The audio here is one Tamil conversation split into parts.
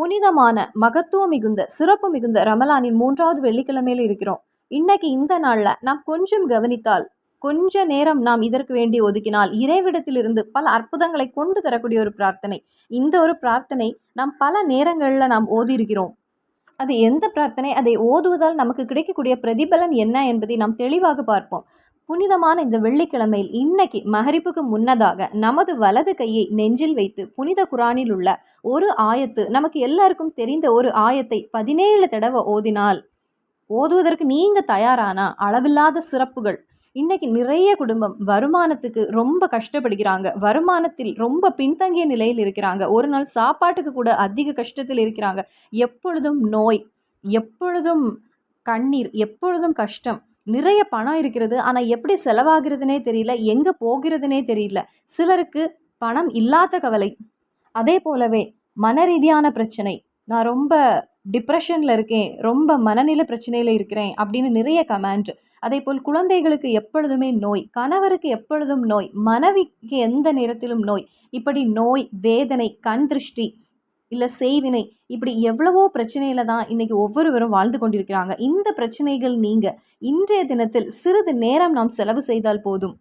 புனிதமான மகத்துவம் மிகுந்த சிறப்பு மிகுந்த ரமலானின் மூன்றாவது வெள்ளிக்கிழமையில் இருக்கிறோம். இன்னைக்கு இந்த நாளில் நாம் கொஞ்சம் கவனித்தால் கொஞ்ச நேரம் நாம் இதற்கு வேண்டி ஒதுக்கினால் இறைவிடத்திலிருந்து பல அற்புதங்களை கொண்டு தரக்கூடிய ஒரு பிரார்த்தனை. இந்த ஒரு பிரார்த்தனை நாம் பல நேரங்களில் நாம் ஓதியிருக்கிறோம். அது எந்த பிரார்த்தனை? அதை ஓதுவதால் நமக்கு கிடைக்கக்கூடிய பிரதிபலன் என்ன என்பதை நாம் தெளிவாக பார்ப்போம். புனிதமான இந்த வெள்ளிக்கிழமையில் இன்னைக்கு மகரிப்புக்கு முன்னதாக நமது வலது கையை நெஞ்சில் வைத்து புனித குரானில் உள்ள ஒரு ஆயத்து நமக்கு எல்லாருக்கும் தெரிந்த ஒரு ஆயத்தை பதினேழு தடவை ஓதினால் ஓதுவதற்கு நீங்கள் தயாரானா? அளவில்லாத சிறப்புகள். இன்னைக்கு நிறைய குடும்பம் வருமானத்துக்கு ரொம்ப கஷ்டப்படுகிறாங்க. வருமானத்தில் ரொம்ப பின்தங்கிய நிலையில் இருக்கிறாங்க. ஒரு நாள் சாப்பாட்டுக்கு கூட அதிக கஷ்டத்தில் இருக்கிறாங்க. எப்பொழுதும் நோய் எப்பொழுதும் கண்ணீர் எப்பொழுதும் கஷ்டம். நிறைய பணம் இருக்கிறது. ஆனால் எப்படி செலவாகிறதுனே தெரியல. எங்கே போகிறதுனே தெரியல. சிலருக்கு பணம் இல்லாத கவலை. அதே போலவே மன ரீதியான பிரச்சனை. நான் ரொம்ப டிப்ரெஷனில் இருக்கேன். ரொம்ப மனநிலை பிரச்சனையில் இருக்கிறேன் அப்படின்னு நிறைய கமெண்ட். அதே போல் குழந்தைகளுக்கு எப்பொழுதுமே நோய் கணவருக்கு எப்பொழுதும் நோய் மனைவிக்கு எந்த நேரத்திலும் நோய். இப்படி நோய் வேதனை கண் திருஷ்டி இல்லை செய்வினை. இப்படி எவ்வளவோ பிரச்சனையில் தான் இன்றைக்கி ஒவ்வொருவரும் வாழ்ந்து கொண்டிருக்கிறாங்க. இந்த பிரச்சனைகள் நீங்கள் இன்றைய தினத்தில் சிறிது நேரம் நாம் செலவு செய்தால் போதும்.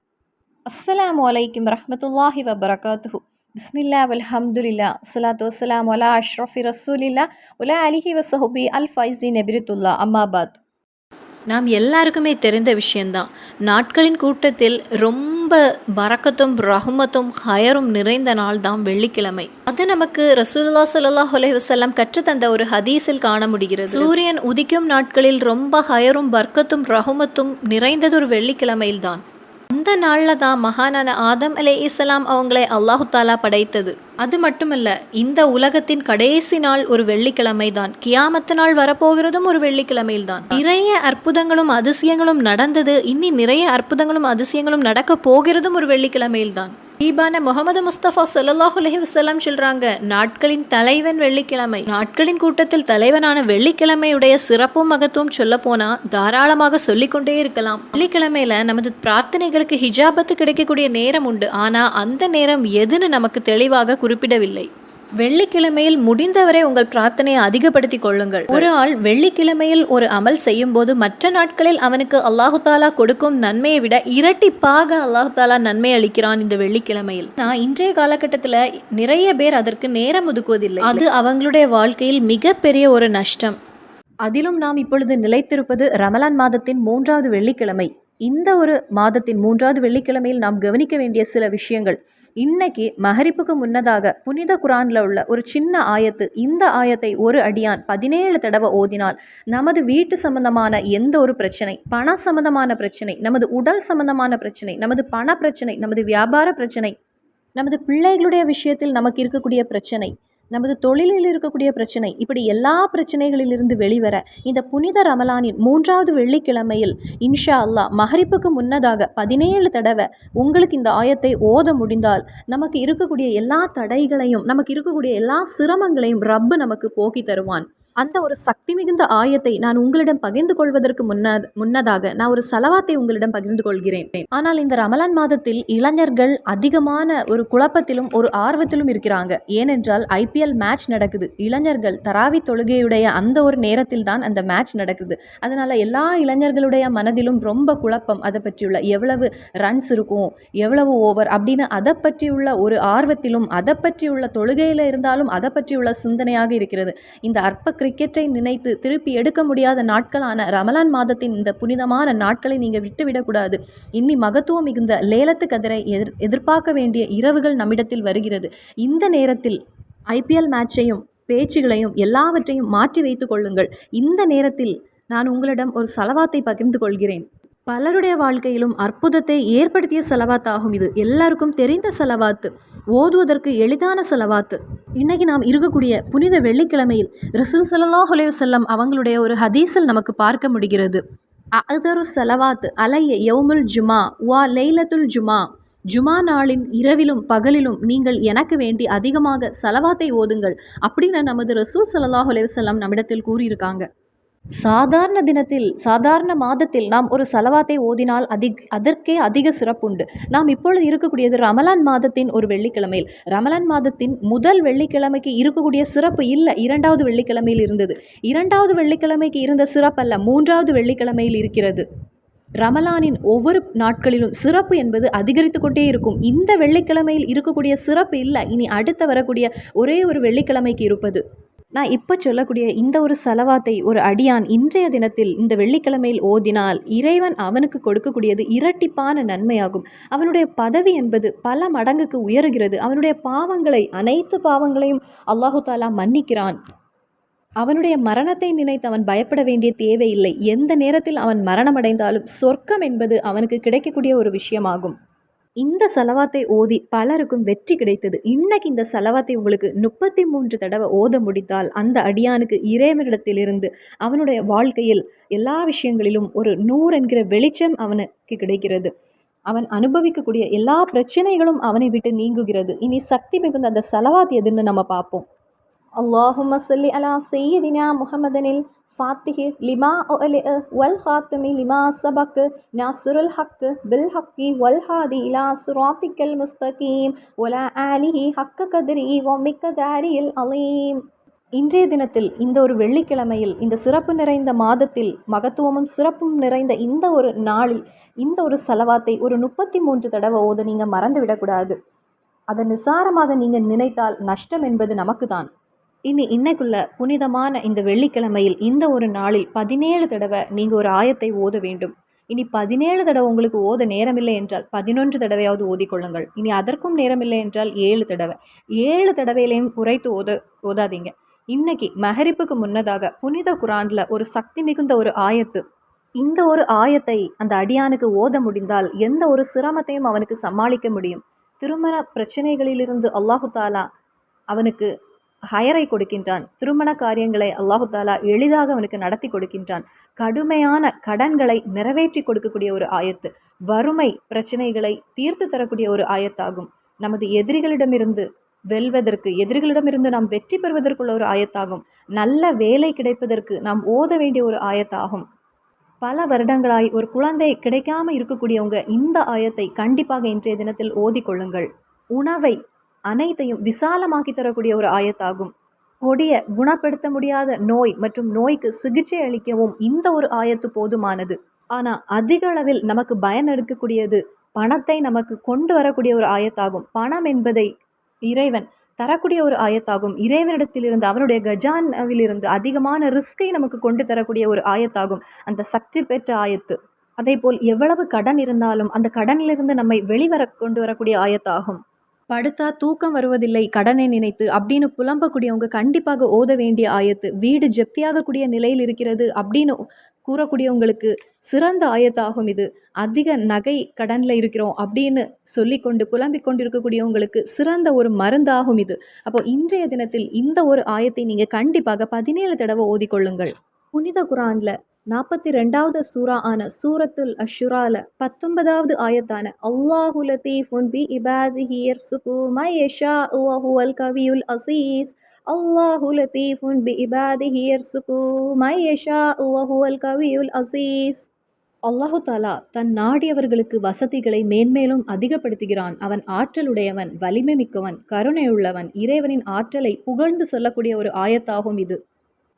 அஸ்ஸலாமு வலைக்கும் ரஹமத்துல்லாஹி வபரகாத்து பிஸ்மில்லா அல்ஹம்துலில்லா சலாத்து வசலாம் அலா அஷ்ரஃபி ரசூலில்லா உலா அலிஹி வசஹுபி அல் ஃபைசி நெபிரத்துல்லா அம்மாபாத் நாம் எல்லாருக்குமே தெரிந்த விஷயந்தான் நாட்களின் கூட்டத்தில் ரொம்ப ரொம்ப பறக்கத்தும் ரஹமத்தும் ஹயரும் நிறைந்த நாள் தான் வெள்ளிக்கிழமை. அது நமக்கு ரசூல்லா சல்லாஹ் அலைவசல்லாம் கற்றுத்தந்த ஒரு ஹதீஸில் காண முடிகிறது. சூரியன் உதிக்கும் நாட்களில் ரொம்ப ஹயரும் பர்க்கத்தும் ரஹமத்தும் நிறைந்தது ஒரு வெள்ளிக்கிழமையில் தான் அந்த நாளில் தான் மகானான ஆதம் அலே இஸ்லாம் அவங்களை அல்லாஹு தாலா படைத்தது. அது மட்டுமல்ல இந்த உலகத்தின் கடைசி நாள் ஒரு வெள்ளிக்கிழமை தான். கியாமத்து நாள் வரப்போகிறதும் ஒரு வெள்ளிக்கிழமையில் தான். நிறைய அற்புதங்களும் அதிசயங்களும் நடந்தது. இன்னி நிறைய அற்புதங்களும் அதிசயங்களும் நடக்க போகிறதும் ஒரு வெள்ளிக்கிழமையில் தான். தீபான முகமது முஸ்தபா சல்லாஹ் அலஹி வசல்லாம் சொல்றாங்க நாட்களின் தலைவன் வெள்ளிக்கிழமை. நாட்களின் கூட்டத்தில் தலைவனான வெள்ளிக்கிழமையுடைய சிறப்பும் மகத்துவம் சொல்ல போனா தாராளமாக சொல்லிக்கொண்டே இருக்கலாம். வெள்ளிக்கிழமையில நமது பிரார்த்தனைகளுக்கு ஹிஜாபத்து கிடைக்கக்கூடிய நேரம் உண்டு. ஆனா அந்த நேரம் எதுன்னு நமக்கு தெளிவாக குறிப்பிடவில்லை. வெள்ளிக்கிழமையில் முடிந்தவரை உங்கள் பிரார்த்தனையை அதிகப்படுத்தி கொள்ளுங்கள். ஒரு ஆள் வெள்ளிக்கிழமையில் ஒரு அமல் செய்யும் போது மற்ற நாட்களில் அவனுக்கு அல்லாஹு தாலா கொடுக்கும் நன்மையை விட இரட்டிப்பாக அல்லாஹு தாலா நன்மை அளிக்கிறான் இந்த வெள்ளிக்கிழமையில். நான் இன்றைய காலகட்டத்தில் நிறைய பேர் அதற்கு நேரம் ஒதுக்குவதில்லை. அது அவங்களுடைய வாழ்க்கையில் மிகப்பெரிய ஒரு நஷ்டம். அதிலும் நாம் இப்பொழுது நிலைத்திருப்பது ரமலான் மாதத்தின் மூன்றாவது வெள்ளிக்கிழமை. இந்த ஒரு மாதத்தின் மூன்றாவது வெள்ளிக்கிழமையில் நாம் கவனிக்க வேண்டிய சில விஷயங்கள். இன்னைக்கு மகரிப்புக்கு முன்னதாக புனித குரானில் உள்ள ஒரு சின்ன ஆயத்து இந்த ஆயத்தை ஒரு அடியான் பதினேழு தடவை ஓதினால் நமது வீட்டு சம்பந்தமான எந்த ஒரு பிரச்சனை பண சம்பந்தமான பிரச்சனை நமது உடல் சம்பந்தமான பிரச்சனை நமது பண பிரச்சனை நமது வியாபார பிரச்சனை நமது பிள்ளைகளுடைய விஷயத்தில் நமக்கு இருக்கக்கூடிய பிரச்சனை நமது தொழிலில் இருக்கக்கூடிய பிரச்சனை இப்படி எல்லா பிரச்சனைகளிலிருந்து வெளிவர இந்த புனித ரமலானின் மூன்றாவது வெள்ளிக்கிழமையில் இன்ஷா அல்லா மஹரிப்புக்கு முன்னதாக பதினேழு தடவை உங்களுக்கு இந்த ஆயத்தை ஓத முடிந்தால் நமக்கு இருக்கக்கூடிய எல்லா தடைகளையும் நமக்கு இருக்கக்கூடிய எல்லா சிரமங்களையும் ரப்பு நமக்கு போக்கி தருவான். அந்த ஒரு சக்தி மிகுந்த ஆயத்தை நான் உங்களிடம் பகிர்ந்து கொள்வதற்கு முன்ன முன்னதாக நான் ஒரு செலவாத்தை உங்களிடம் பகிர்ந்து கொள்கிறேன். ஆனால் இந்த ரமலான் மாதத்தில் இளைஞர்கள் அதிகமான ஒரு குழப்பத்திலும் ஒரு ஆர்வத்திலும் இருக்கிறாங்க. ஏனென்றால் ஐபிஎல் மேட்ச் நடக்குது. இளைஞர்கள் தராவி தொழுகையுடைய அந்த ஒரு நேரத்தில் தான் அந்த மேட்ச் நடக்குது. அதனால் எல்லா இளைஞர்களுடைய மனதிலும் ரொம்ப குழப்பம் அதை பற்றியுள்ள. எவ்வளவு ரன்ஸ் இருக்கும் எவ்வளவு ஓவர் அப்படின்னு அதை பற்றியுள்ள ஒரு ஆர்வத்திலும் அதை பற்றியுள்ள தொழுகையில் இருந்தாலும் அதை பற்றியுள்ள சிந்தனையாக இருக்கிறது. இந்த அற்ப கிரிக்கெட்டை நினைத்து திருப்பி எடுக்க முடியாத நாட்களான ரமலான் மாதத்தின் இந்த புனிதமான நாட்களை நீங்கள் விட்டுவிடக்கூடாது. இன்னி மகத்துவம் மிகுந்த லேலத்து கதிரை எதிர் எதிர்பார்க்க வேண்டிய இரவுகள் நம்மிடத்தில் வருகிறது. இந்த நேரத்தில் ஐபிஎல் மேட்சையும் பேச்சுகளையும் எல்லாவற்றையும் மாற்றி வைத்து கொள்ளுங்கள். இந்த நேரத்தில் நான் உங்களிடம் ஒரு சலவாத்தை பகிர்ந்து கொள்கிறேன். பலருடைய வாழ்க்கையிலும் அற்புதத்தை ஏற்படுத்திய செலவாத்தாகும் இது. எல்லாருக்கும் தெரிந்த செலவாத்து. ஓதுவதற்கு எளிதான செலவாத்து. இன்னைக்கு நாம் இருக்கக்கூடிய புனித வெள்ளிக்கிழமையில் ரசூல் சல்லாஹ் செல்லம் அவங்களுடைய ஒரு ஹதீஸில் நமக்கு பார்க்க முடிகிறது. அதரு செலவாத் அலைய யவுமுல் ஜுமா வா லைலத்துல் ஜுமா. ஜுமா நாளின் இரவிலும் பகலிலும் நீங்கள் எனக்கு வேண்டி அதிகமாக செலவாத்தை ஓதுங்கள் அப்படின்னு நமது ரசூல் சல்லாஹ் செல்லம் நம்மிடத்தில் கூறியிருக்காங்க. சாதாரண தினத்தில் சாதாரண மாதத்தில் நாம் ஒரு சலவாத்தை ஓதினால் அதிக் அதற்கே அதிக சிறப்புண்டு. நாம் இப்பொழுது இருக்கக்கூடியது ரமலான் மாதத்தின் ஒரு வெள்ளிக்கிழமையில். ரமலான் மாதத்தின் முதல் வெள்ளிக்கிழமைக்கு இருக்கக்கூடிய சிறப்பு இல்லை இரண்டாவது வெள்ளிக்கிழமையில் இருந்தது. இரண்டாவது வெள்ளிக்கிழமைக்கு இருந்த சிறப்பல்ல மூன்றாவது வெள்ளிக்கிழமையில் இருக்கிறது. ரமலானின் ஒவ்வொரு நாட்களிலும் சிறப்பு என்பது அதிகரித்து கொண்டே இருக்கும். இந்த வெள்ளிக்கிழமையில் இருக்கக்கூடிய சிறப்பு இல்லை இனி அடுத்த வரக்கூடிய ஒரே ஒரு வெள்ளிக்கிழமைக்கு இருப்பது. நான் இப்போ சொல்லக்கூடிய இந்த ஒரு செலவாத்தை ஒரு அடியான் இன்றைய தினத்தில் இந்த வெள்ளிக்கிழமையில் ஓதினால் இறைவன் அவனுக்கு கொடுக்கக்கூடியது இரட்டிப்பான நன்மையாகும். அவனுடைய பதவி என்பது பல மடங்குக்கு உயருகிறது. அவனுடைய பாவங்களை அனைத்து பாவங்களையும் அல்லாஹு தாலா மன்னிக்கிறான். அவனுடைய மரணத்தை நினைத்து அவன் பயப்பட வேண்டிய தேவையில்லை. எந்த நேரத்தில் அவன் மரணமடைந்தாலும் சொர்க்கம் என்பது அவனுக்கு கிடைக்கக்கூடிய ஒரு விஷயமாகும். இந்த செலவாத்தை ஓதி பலருக்கும் வெற்றி கிடைத்தது. இன்னைக்கு இந்த செலவாத்தை உங்களுக்கு முப்பத்தி மூன்று தடவை ஓத முடித்தால் அந்த அடியானுக்கு இறைவனிடத்திலிருந்து அவனுடைய வாழ்க்கையில் எல்லா விஷயங்களிலும் ஒரு நூறு என்கிற வெளிச்சம் அவனுக்கு கிடைக்கிறது. அவன் அனுபவிக்கக்கூடிய எல்லா பிரச்சனைகளும் அவனை விட்டு நீங்குகிறது. இனி சக்தி மிகுந்த அந்த செலவாத் எதுன்னு நம்ம பார்ப்போம். اللهم صل على سيدنا محمد الفاتح لما أؤلئ والخاتم لما سبق ناصر الحق بالحق والهادي إلى صراطك المستقيم ولا آله حق قدره ومقداره العظيم இன்றைய தினத்தில் இந்த ஒரு வெள்ளிக்கிழமையில் இந்த சிறப்பு நிறைந்த மாதத்தில் மகத்துவமும் சிறப்பும் நிறைந்த இந்த ஒரு நாளில் இந்த ஒரு செலவாத்தை ஒரு முப்பத்தி மூன்று தடவை ஓத நீங்கள் மறந்து விடக்கூடாது அதை நிசாரமாக நீங்கள் நினைத்தால் நஷ்டம் என்பது நமக்கு தான் இனி இன்னைக்குள்ள புனிதமான இந்த வெள்ளிக்கிழமையில் இந்த ஒரு நாளில் பதினேழு தடவை நீங்கள் ஒரு ஆயத்தை ஓத வேண்டும். இனி பதினேழு தடவை உங்களுக்கு ஓத நேரமில்லை என்றால் பதினொன்று தடவையாவது ஓதிக்கொள்ளுங்கள் இனி அதற்கும் நேரமில்லை என்றால் ஏழு தடவை. ஏழு தடவையிலையும் குறைத்து ஓத ஓதாதீங்க. இன்னைக்கு மஹரிப்புக்கு முன்னதாக புனித குரான்ல ஒரு சக்தி மிகுந்த ஒரு ஆயத்து. இந்த ஒரு ஆயத்தை அந்த அடியானுக்கு ஓத முடிந்தால் எந்த ஒரு சிரமத்தையும் அவனுக்கு சமாளிக்க முடியும். திருமண பிரச்சனைகளிலிருந்து அல்லாஹு தாலா அவனுக்கு ஹயரை கொடுக்கின்றான். திருமண காரியங்களை அல்லாஹு தாலா எளிதாக அவனுக்கு நடத்தி கொடுக்கின்றான். கடுமையான கடன்களை நிறைவேற்றி கொடுக்கக்கூடிய ஒரு ஆயத்து. வறுமை பிரச்சனைகளை தீர்த்து தரக்கூடிய ஒரு ஆயத்தாகும். நமது எதிரிகளிடமிருந்து வெல்வதற்கு எதிரிகளிடமிருந்து நாம் வெற்றி பெறுவதற்குள்ள ஒரு ஆயத்தாகும். நல்ல வேலை கிடைப்பதற்கு நாம் ஓத வேண்டிய ஒரு ஆயத்தாகும். பல வருடங்களாய் ஒரு குழந்தை கிடைக்காம இருக்கக்கூடியவங்க இந்த ஆயத்தை கண்டிப்பாக இன்றைய தினத்தில் ஓதிக்கொள்ளுங்கள் உணவை அனைத்தையும் விசாலமாக்கி தரக்கூடிய ஒரு ஆயத்தாகும். கொடிய குணப்படுத்த முடியாத நோய் மற்றும் நோய்க்கு சிகிச்சை அளிக்கவும் இந்த ஒரு ஆயத்து போதுமானது. ஆனால் அதிக அளவில் நமக்கு பயன் எடுக்கக்கூடியது பணத்தை நமக்கு கொண்டு வரக்கூடிய ஒரு ஆயத்தாகும். பணம் என்பதை இறைவன் தரக்கூடிய ஒரு ஆயத்தாகும். இறைவனிடத்திலிருந்து அவனுடைய கஜானாவிலிருந்து அதிகமான ரிஸ்கை நமக்கு கொண்டு தரக்கூடிய ஒரு ஆயத்தாகும். அந்த சக்தி பெற்ற ஆயத்து. அதேபோல் எவ்வளவு கடன் இருந்தாலும் அந்த கடனிலிருந்து நம்மை வெளிவர கொண்டு வரக்கூடிய ஆயத்தாகும். படுத்தா தூக்கம் வருவதில்லை கடனை நினைத்து அப்படின்னு புலம்பக்கூடியவங்க கண்டிப்பாக ஓத வேண்டிய ஆயத்து வீடு ஜப்தியாகக்கூடிய நிலையில் இருக்கிறது அப்படின்னு கூறக்கூடியவங்களுக்கு சிறந்த ஆயத்தாகும் இது. அதிக நகை கடனில் இருக்கிறோம் அப்படின்னு சொல்லிக்கொண்டு புலம்பிக் கொண்டிருக்கக்கூடியவங்களுக்கு சிறந்த ஒரு மருந்தாகும் இது. அப்போ இன்றைய தினத்தில் இந்த ஒரு ஆயத்தை நீங்கள் கண்டிப்பாக பதினேழு தடவை ஓதிக்கொள்ளுங்கள். புனித குரானில் நாற்பத்தி ரெண்டாவது சூரா ஆன சூரத்துல் அஷுரால பத்தொன்பதாவது ஆயத்தான அல்லாஹு லத்தீஃபுன் பி இபாதிஹியர் சுகு மயஷா உவஹுவல் கவியுல் அசீஸ் அல்லாஹு லத்தீஃபுன் பி இபாதிஹியர் சுகு மயஷா உவஹுவல் கவியுல் அசீஸ் அல்லாஹு தாலா தன் நாடியவர்களுக்கு வசதிகளை மேன்மேலும் அதிகப்படுத்துகிறான். அவன் ஆற்றலுடையவன் வலிமை மிக்கவன் கருணையுள்ளவன் இறைவனின் ஆற்றலை புகழ்ந்து சொல்லக்கூடிய ஒரு ஆயத்தாகும் இது.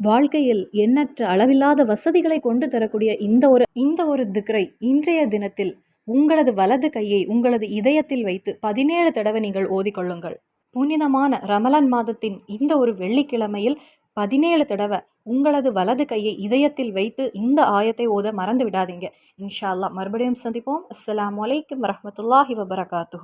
வாழ்க்கையில் எண்ணற்ற அளவில்லாத வசதிகளை கொண்டு தரக்கூடிய இந்த ஒரு இந்த ஒரு திக்ரை இன்றைய தினத்தில் உங்களது வலது கையை உங்களது இதயத்தில் வைத்து பதினேழு தடவை நீங்கள் ஓதிக்கொள்ளுங்கள். புனிதமான ரமலன் மாதத்தின் இந்த ஒரு வெள்ளிக்கிழமையில் பதினேழு தடவை உங்களது வலது கையை இதயத்தில் வைத்து இந்த ஆயத்தை ஓத மறந்து விடாதீங்க. இன்ஷா அல்லாஹ் மறுபடியும் சந்திப்போம். அஸ்லாம் வலைக்கம் வரமத்துல்லாஹி வபரகாத்து